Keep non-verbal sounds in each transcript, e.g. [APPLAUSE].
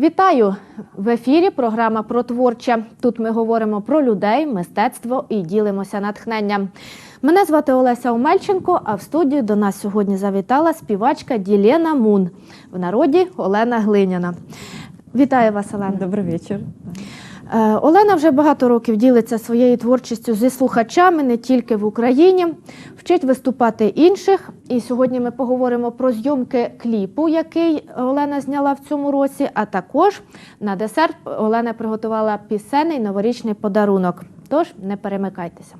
Вітаю в ефірі. Програма про творче. Тут ми говоримо про людей, мистецтво і ділимося натхненням. Мене звати Олеся Омельченко, а в студію до нас сьогодні завітала співачка Ділена Мун, в народі Олена Глиняна. Вітаю вас, Олена. Добрий вечір. Е, Олена вже багато років ділиться своєю творчістю зі слухачами не тільки в Україні, вчить виступати інших. І сьогодні ми поговоримо про зйомки кліпу, який Олена зняла в цьому році. А також на десерт Олена приготувала пісенний новорічний подарунок. Тож не перемикайтеся.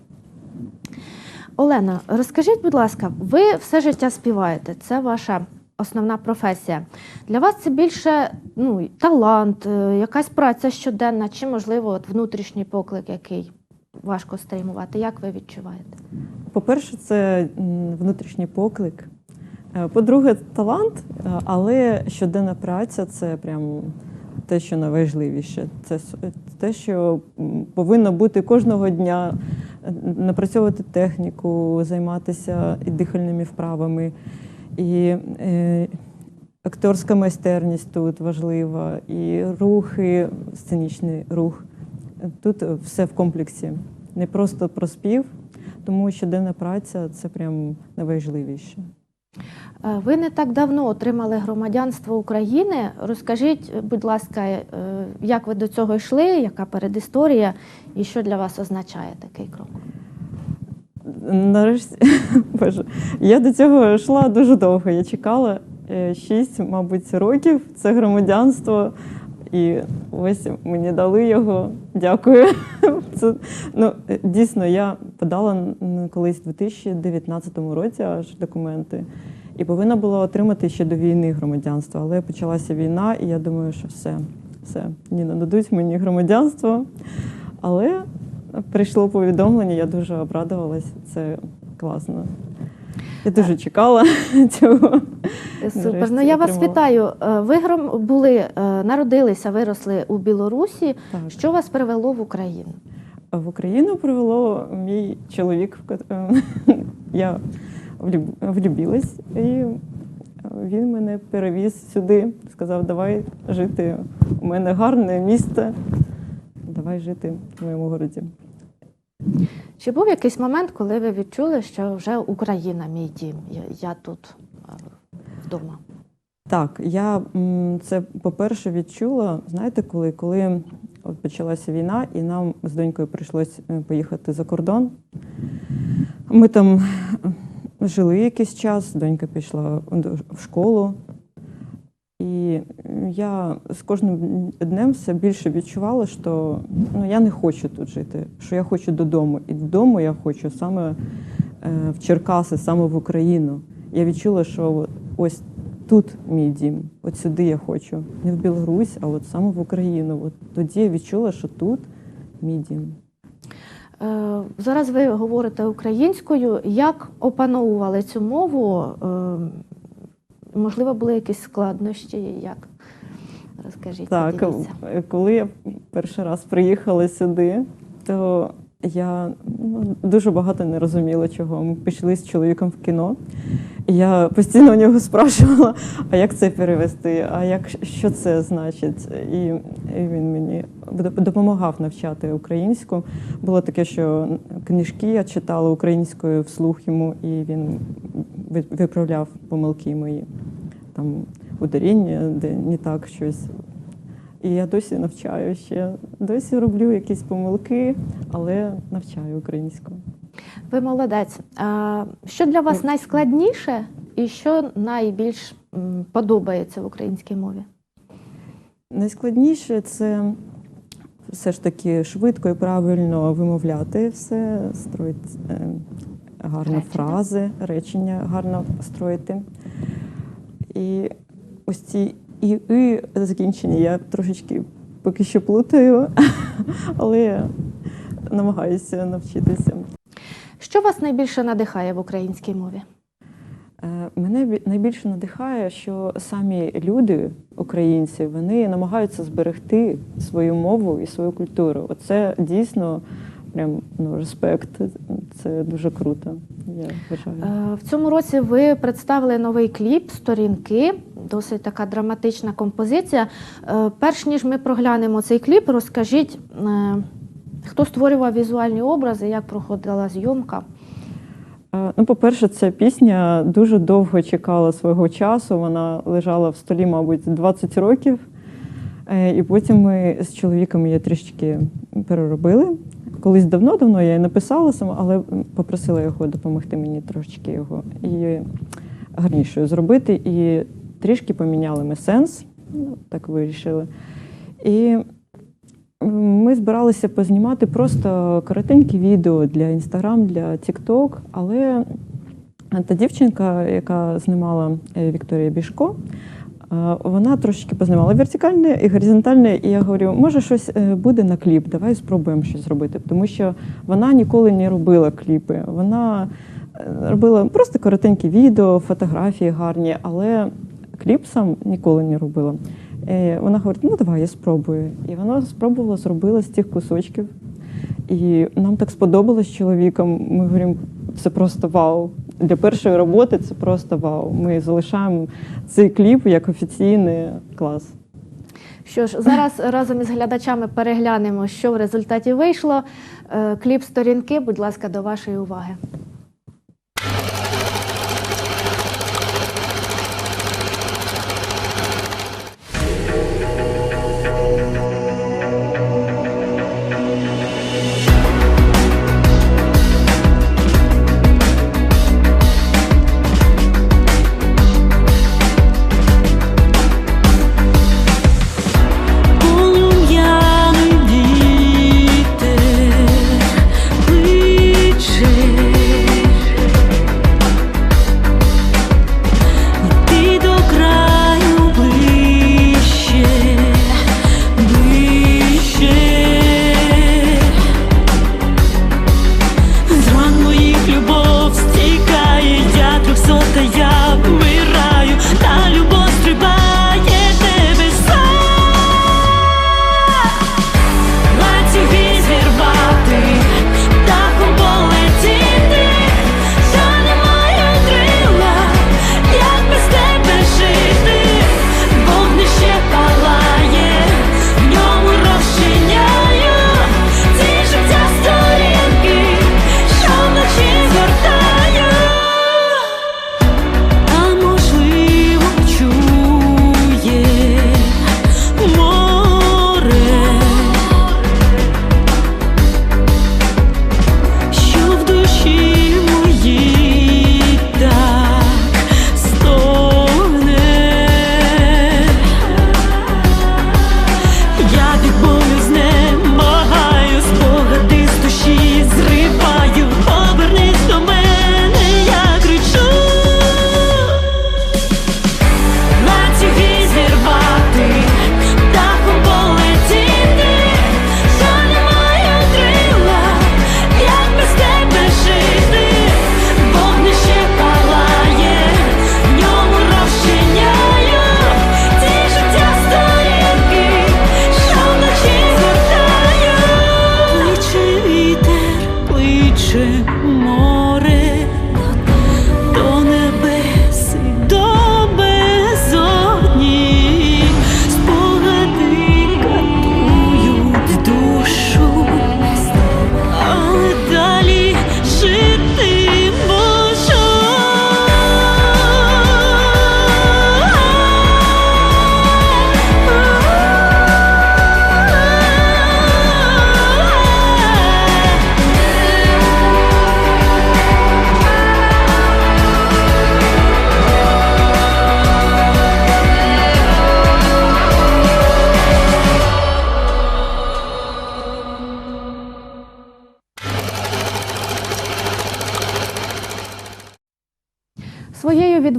Олена, розкажіть, будь ласка, ви все життя співаєте. Це ваша основна професія. Для вас це більше ну, талант, е, якась праця щоденна, чи, можливо, от внутрішній поклик, який важко стримувати. Як ви відчуваєте? По-перше, це внутрішній поклик. Е, По-друге, талант, е, але щоденна праця це прям те, що найважливіше. Це те, що повинно бути кожного дня, напрацьовувати техніку, займатися дихальними вправами. І е, акторська майстерність тут важлива, і рухи, сценічний рух. Тут все в комплексі. Не просто про спів, тому щоденна праця це прям найважливіше. Ви не так давно отримали громадянство України. Розкажіть, будь ласка, е, як ви до цього йшли, яка передісторія і що для вас означає такий крок? Нарешті, [LAUGHS] боже, я до цього йшла дуже довго. Я чекала е, шість, мабуть, років. Це громадянство. І ось мені дали його. Дякую. [LAUGHS] Це, ну, е, дійсно, я подала колись у 2019 році аж документи. І повинна була отримати ще до війни громадянство. Але почалася війна, і я думаю, що все, все, ні, не дадуть мені громадянство. Але прийшло повідомлення, я дуже обрадувалась. Це класно. Я дуже чекала [LAUGHS] цього. Супер. Нарешті Ну я вас отримала. вітаю. Е, Ви гром- були, е, народилися, виросли у Білорусі. Так. Що вас привело в Україну? В Україну привело мій чоловік. кот- [LAUGHS] Я влюбилась, і він мене перевіз сюди. Сказав, давай жити. У мене гарне місто. Давай жити в моєму городі. Чи був якийсь момент, коли ви відчули, що вже Україна мій дім? Я, я тут е, вдома. Так, я це по-перше відчула, знаєте, коли, коли от почалася війна, і нам з донькою прийшлось е, поїхати за кордон. Ми там е, жили якийсь час, донька пішла в школу. І я з кожним днем все більше відчувала, що ну, я не хочу тут жити, що я хочу додому. І додому я хочу саме е, в Черкаси, саме в Україну. Я відчула, що ось тут мій дім, от сюди я хочу. Не в Білорусь, а от саме в Україну. От тоді я відчула, що тут мій дім. Е, Зараз ви говорите українською. Як опановували цю мову? Можливо, були якісь складнощі? Як? Розкажіть, Так, поділіться. коли я перший раз приїхала сюди, то я ну, дуже багато не розуміла, чого. Ми пішли з чоловіком в кіно. І я постійно у нього спрашувала, а як це перевести, а як що це значить? І, і він мені допомагав навчати українську. Було таке, що книжки я читала українською вслух йому, і він виправляв помилки мої там ударіння, де не так щось. І я досі навчаю ще. Досі роблю якісь помилки, але навчаю українську. Ви молодець. А що для вас найскладніше і що найбільш подобається в українській мові? Найскладніше це все ж таки швидко і правильно вимовляти все, строїти е, гарно Речення. фрази, речення гарно строїти. І ось ці і, і закінчення я трошечки поки що плутаю, [LAUGHS] але я намагаюся навчитися. Що вас найбільше надихає в українській мові? Е, Мене найбільше надихає, що самі люди, українці, вони намагаються зберегти свою мову і свою культуру. Оце дійсно прям ну, респект. Це дуже круто. Я вважаю. Е, В цьому році ви представили новий кліп Сторінки. досить така драматична композиція. Е, Перш ніж ми проглянемо цей кліп, розкажіть, е, хто створював візуальні образи, як проходила зйомка. Ну, по-перше, ця пісня дуже довго чекала свого часу. Вона лежала в столі, мабуть, 20 років. І потім ми з чоловіком її трішки переробили. Колись давно-давно я написала сама, але попросила його допомогти мені трошечки його і гарнішою зробити. І трішки поміняли ми сенс, ну, так вирішили. І ми збиралися познімати просто коротенькі відео для Інстаграм, для TikTok, але та дівчинка, яка знімала е, Вікторія Бішко, вона трошечки познімала вертикальне і горизонтальне, і я говорю, може щось е, буде на кліп, давай спробуємо щось зробити. Тому що вона ніколи не робила кліпи. Вона е, робила просто коротенькі відео, фотографії гарні, але кліп сам ніколи не робила. Е, Вона говорить, ну давай я спробую. І вона спробувала, зробила з цих кусочків. І нам так сподобалось з. Ми говоримо, це просто вау. Для першої роботи це просто вау. Ми залишаємо цей кліп як офіційний клас. Що ж, зараз разом із глядачами переглянемо, що в результаті вийшло. Е, Кліп сторінки, будь ласка, до вашої уваги.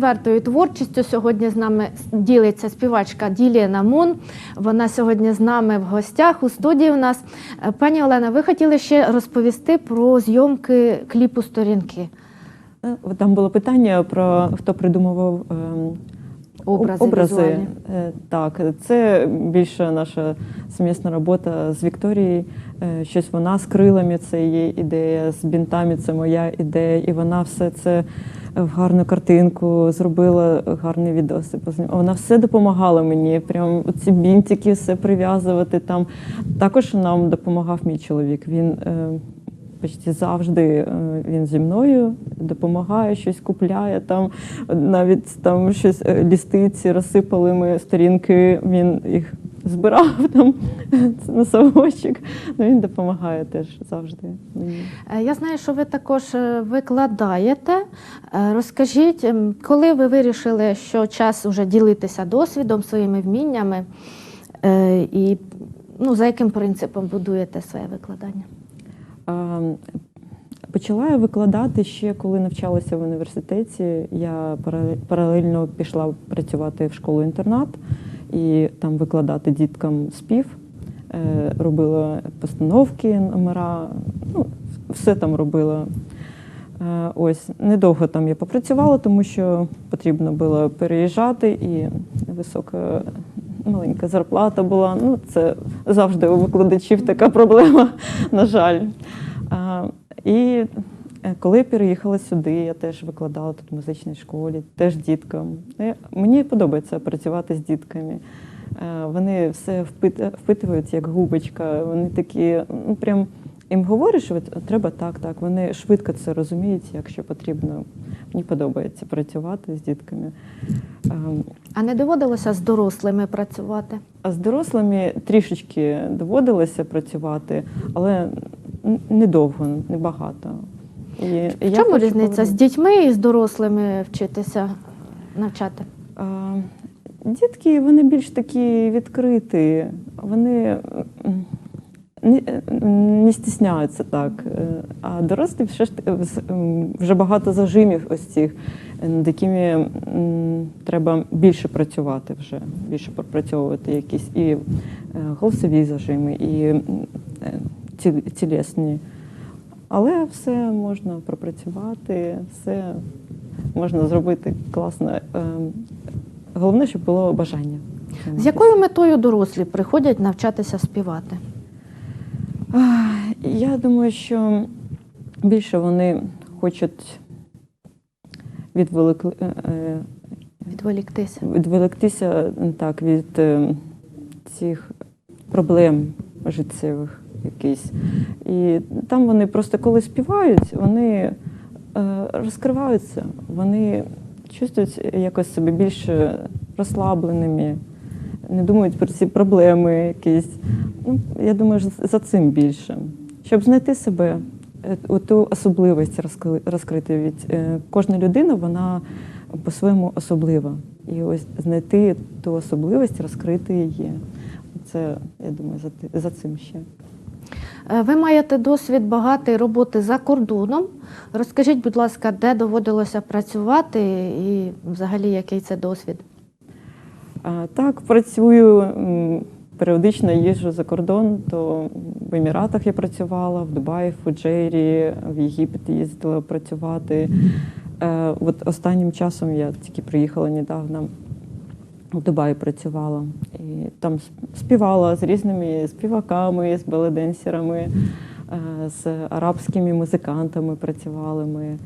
Відвертою творчістю сьогодні з нами ділиться співачка Діліна Мун. Вона сьогодні з нами в гостях у студії. У нас Е, пані Олена, ви хотіли ще розповісти про зйомки кліпу сторінки. Е, Там було питання про хто придумував ем, Образи образи. Е, Так, це більше наша сумісна робота з Вікторією. Щось вона з крилами, це її ідея, з бінтами це моя ідея, і вона все це гарну картинку, зробила гарні відоси. Вона все допомагала мені. Прям ці бінтики, все прив'язувати там. Також нам допомагав мій чоловік. Він е, почти завжди е, він зі мною допомагає, щось купляє. Там навіть там щось е, лістиці розсипали ми сторінки. Він їх збирав там [LAUGHS] на совочок. Ну він допомагає теж завжди. Е, Я знаю, що ви також е, викладаєте. Е, Розкажіть, ем, коли ви вирішили, що час вже ділитися досвідом, своїми вміннями, і ну, за яким принципом будуєте своє викладання? Почала я викладати ще коли навчалася в університеті. Я паралельно пішла працювати в школу-інтернат і там викладати діткам спів. Е, Робила постановки, номера, ну, все там робила. Е, Ось недовго там я попрацювала, тому що потрібно було переїжджати, і висока маленька зарплата була. Ну, це завжди у викладачів така проблема, [LAUGHS] на жаль. І е, коли я переїхала сюди, я теж викладала тут в музичній школі, теж діткам. Е, Мені подобається працювати з дітками. Е, Вони все впитують як губочка. Вони такі, ну прям їм говориш, що треба так, так. Вони швидко це розуміють, якщо потрібно. Мені подобається працювати з дітками. А не доводилося з дорослими працювати? А з дорослими трішечки доводилося працювати, але недовго, небагато. І, В я чому хочу різниця з повернути- дітьми і з дорослими вчитися навчати? А, Дітки вони більш такі відкриті, вони м, не, не стісняються так. Е, А дорослі все ж таки з- м, вже багато зажимів ось цих, е, над якими м, треба більше працювати вже, більше пропрацьовувати якісь і е, голосові зажими, і м, е, ті- тілесні. Але все можна пропрацювати, все можна зробити класно. Ем, Головне, щоб було бажання. З якою метою дорослі приходять навчатися співати? Я думаю, що більше вони хочуть відволикли, е, е, Відволіктися? відволіктися так, від е, цих проблем життєвих якісь. І там вони просто коли співають, вони е, розкриваються, вони чувствують якось себе більш розслабленими, не думають про ці проблеми якісь. Ну, я думаю, за цим більше. Щоб знайти себе, е, ту особливість розкрити від е, кожна людина, вона по-своєму особлива. І ось знайти ту особливість, розкрити її. Це, я думаю, за, за цим ще. Е, Ви маєте досвід багатий роботи за кордоном. Розкажіть, будь ласка, де доводилося працювати і взагалі який це досвід? Так, працюю, періодично їжджу за кордон, то в Еміратах я працювала, в Дубаї, в Фуджейрі, в Єгипет їздила працювати. Е, от останнім часом я тільки приїхала недавно. В Дубаї працювала і там співала з різними співаками, з баледенсерами, е, з арабськими музикантами працювали ми.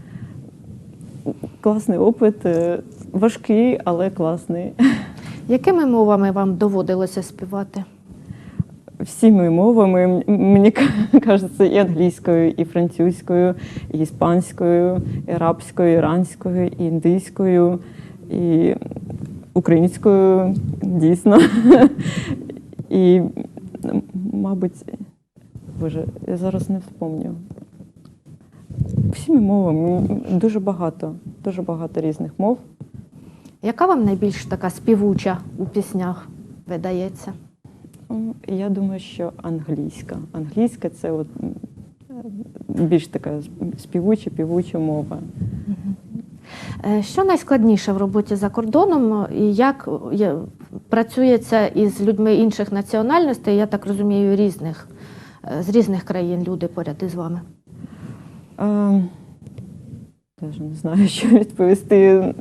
Класний опит, е, важкий, але класний. [LAUGHS] Якими мовами вам доводилося співати? всіми мовами. Мені ка- кажеться, і англійською, і французькою, і іспанською, і арабською, і іранською, і індійською, і українською, дійсно. І, мабуть, боже, я зараз не вспомню. Всіми мовами дуже багато, дуже багато різних мов. Яка вам найбільш така співуча у піснях видається? Я думаю, що англійська. Англійська це от більш така співуча, півуча мова. Е, Що найскладніше в роботі за кордоном і як працюється із людьми інших національностей, я так розумію, різних, е, з різних країн люди поряд із вами? Е, Теж не знаю, [LAUGHS] що відповісти.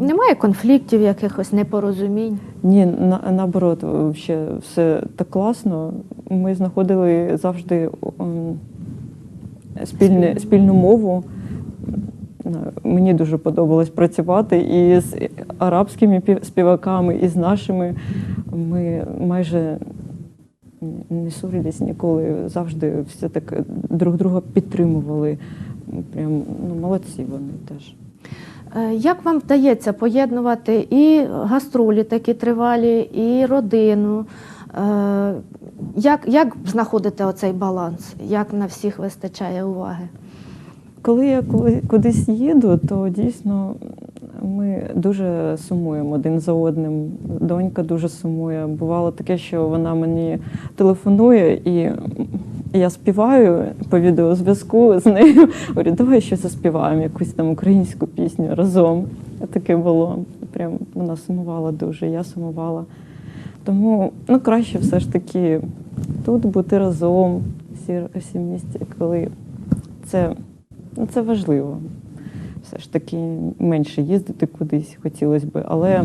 Немає конфліктів, якихось непорозумінь. Ні, на, наоборот, ще все так класно. Ми знаходили завжди спільне, спільну мову. Мені дуже подобалось працювати і з арабськими пів- співаками, і з нашими. Ми майже не ссорились ніколи, завжди все так друг друга підтримували. Прям ну, молодці вони теж. Е, Як вам вдається поєднувати і гастролі такі тривалі, і родину? Е, Як, як знаходите оцей баланс? Як на всіх вистачає уваги? Коли я кудись їду, то дійсно ми дуже сумуємо один за одним. Донька дуже сумує. Бувало таке, що вона мені телефонує і я співаю по відеозв'язку з нею. [LAUGHS] Говорю, давай щось заспіваємо, якусь там українську пісню разом. Таке було. Прям вона сумувала дуже, я сумувала. Тому ну, краще все ж таки тут бути разом, всі, всі місті, коли це, це важливо. Все ж таки менше їздити кудись хотілося би, але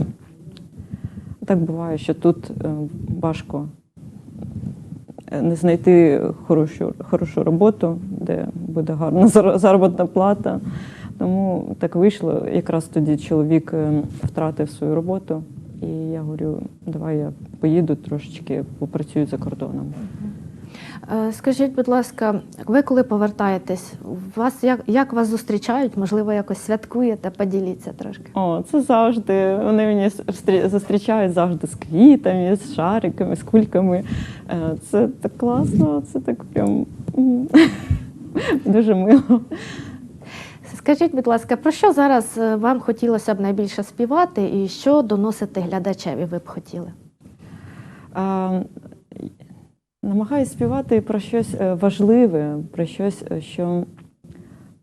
так буває, що тут е, важко е, не знайти хорошу, хорошу роботу, де буде гарна зар- заробітна плата. Тому так вийшло. Якраз тоді чоловік е, втратив свою роботу, і я говорю, давай я поїду трошечки, попрацюю за кордоном. Е, Скажіть, будь ласка, ви коли повертаєтесь, вас як, як вас зустрічають? Можливо, якось святкуєте? Поділіться трошки. О, це завжди. Вони мені зустрічають завжди з квітами, з шариками, з кульками. Е, Це так класно, це так прям [LAUGHS] дуже мило. Скажіть, будь ласка, про що зараз е, вам хотілося б найбільше співати і що доносити глядачеві ви б хотіли? А, намагаюся співати про щось е, важливе, про щось, е, що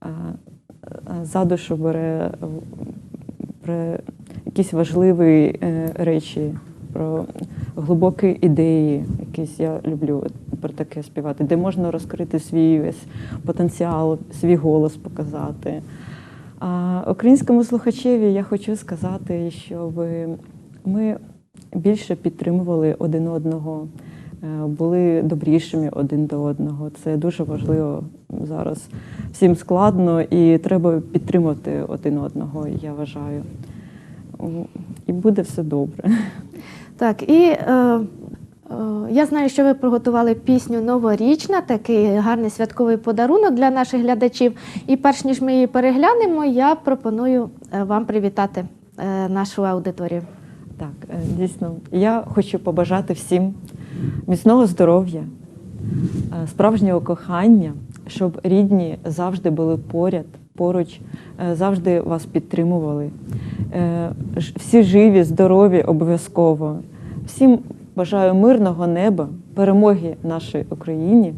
а, за душу бере, про якісь важливі е, речі, про глибокі ідеї. Якісь я люблю про таке співати, де можна розкрити свій весь потенціал, свій голос показати. А українському слухачеві я хочу сказати, щоб ми більше підтримували один одного, е, були добрішими один до одного. Це дуже важливо зараз. Всім складно і треба підтримувати один одного, я вважаю. І буде все добре. Так, і е, е, я знаю, що ви приготували пісню новорічна, такий гарний святковий подарунок для наших глядачів. І перш ніж ми її переглянемо, я пропоную е, вам привітати е, нашу аудиторію. Так, е, дійсно, я хочу побажати всім міцного здоров'я, е, справжнього кохання, щоб рідні завжди були поряд, поруч, е, завжди вас підтримували. Всі живі, здорові обов'язково. Всім бажаю мирного неба, перемоги нашій Україні.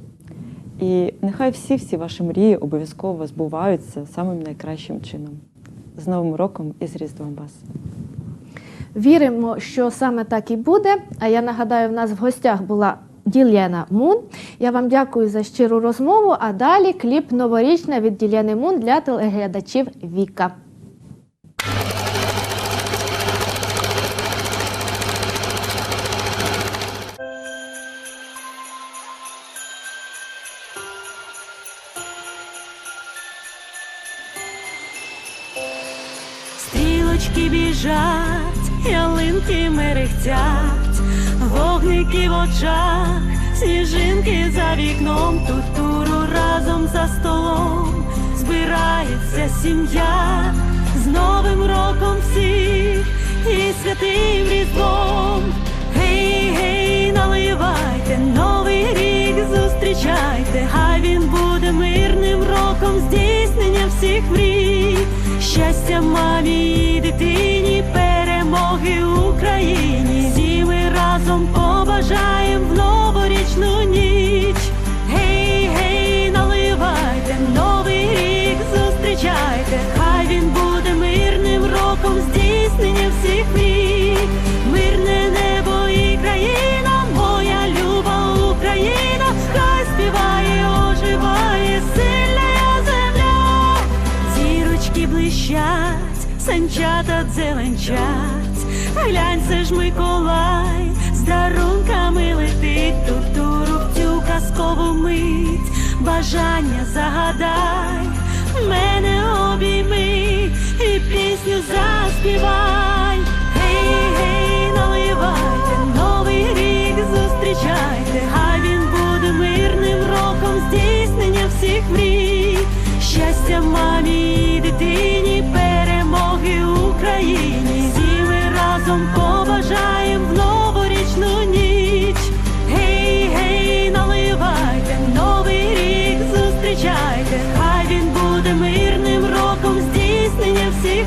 І нехай всі всі ваші мрії обов'язково збуваються самим найкращим чином. З Новим роком і з Різдвом вас! Віримо, що саме так і буде. А я нагадаю, в нас в гостях була Ділєна Мун. Я вам дякую за щиру розмову. А далі кліп новорічна від Ділєни Мун для телеглядачів Віка. Стрілочки біжать, ялинки мерехтять, вогники в очах, сніжинки за вікном, тутуру разом за столом, збирається сім'я з Новим роком всіх і святим різдвом. Гей, гей, наливайте, новий рік зустрічайте, хай він буде мирним роком здійснення всіх мрій, щастя мамі зеленчать, глянь, це ж Миколай, з дарунками летить тутуру в цю казкову мить, бажання загадай, мене обійми і пісню заспівай. Гей, гей, наливайте, новий рік зустрічайте, хай він буде мирним роком здійснення всіх мрій, щастя мамі і дитині, Україні. Всі ми разом побажаємо в новорічну ніч. Гей, гей, наливайте, новий рік зустрічайте, хай він буде мирним роком здійснення всіх